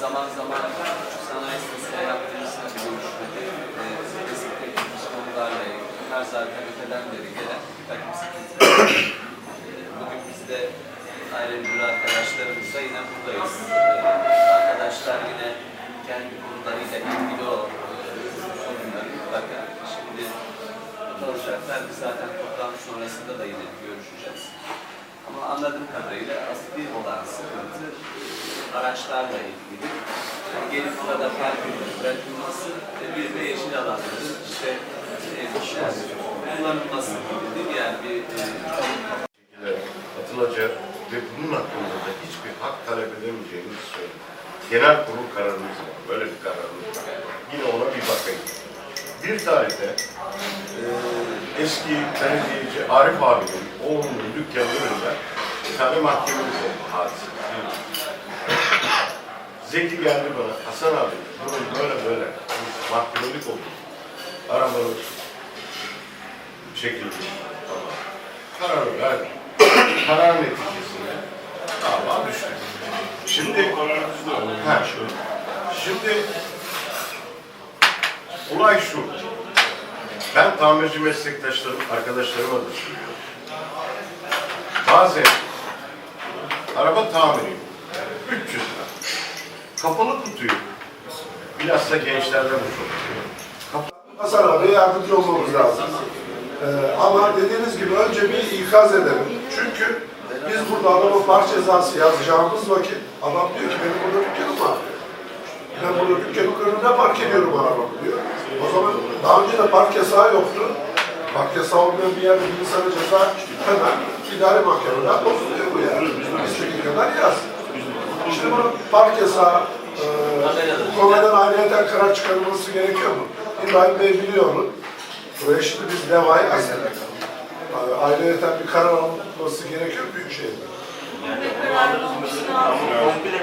zaman zaman küçük sanayi sitesinde yaptığımız bir görüşmede e, teknik konularla ilgili bunlar zaten öteden beri gelen bir takım sıkıntılar. E, Bugün biz de aile müdürü arkadaşlarımızla yine buradayız. E, Arkadaşlar yine kendi konularıyla ilgili o e, sorunları mutlaka şimdi konuşacaklar. Biz zaten toplantı sonrasında da yine görüşeceğiz. Ama anladığım kadarıyla asli olan sıkıntı araçlarla ilgili. Yani gelip burada park edilip bırakılması bir de yeşil alanların işte evmişler kullanılması gibi? Yani bir e, atılacak ve bunun hakkında da hiçbir hak talep edemeyeceğimizi söylüyor. Genel kurul kararımız var. Böyle bir kararımız var. Yine ona bir bakayım. Bir tarihte eee, eski belediyeci Arif abinin oğlunun dükkanının önünde bir tane mahkememiz oldu hadise. Zeki geldi bana, Hasan abi, böyle böyle, biz mahkemelik oldu. Arabanın çekildi. Tamam. Kararı verdi. Karar neticesinde dava düştü. Şimdi, ha, şimdi olay şu. Ben tamirci meslektaşlarım, arkadaşlarıma da söylüyorum. Bazen araba tamiri 300 lira. Kapalı kutuyu bilhassa gençlerden bu çok. Abiye yardımcı olmamız lazım. Ee, ama dediğiniz gibi önce bir ikaz edelim. Çünkü biz burada araba park cezası yazacağımız vakit adam diyor ki benim burada dükkanım var. Ben burada dükkanın önünde park ediyorum arabamı diyor. O zaman daha önce de park yasağı yoktu. Park yasağı olmayan bir yerde bir insana ceza hemen idare mahkemeden bozuluyor bu yani. İstediği kadar yaz. Bunu park yasağı e, konudan ayrıyeten karar çıkarılması gerekiyor mu? İbrahim Bey biliyor onu. Buraya şimdi biz levhayı yazdık. Ayrıyeten bir karar alınması gerekiyor büyük alacağız sanayi?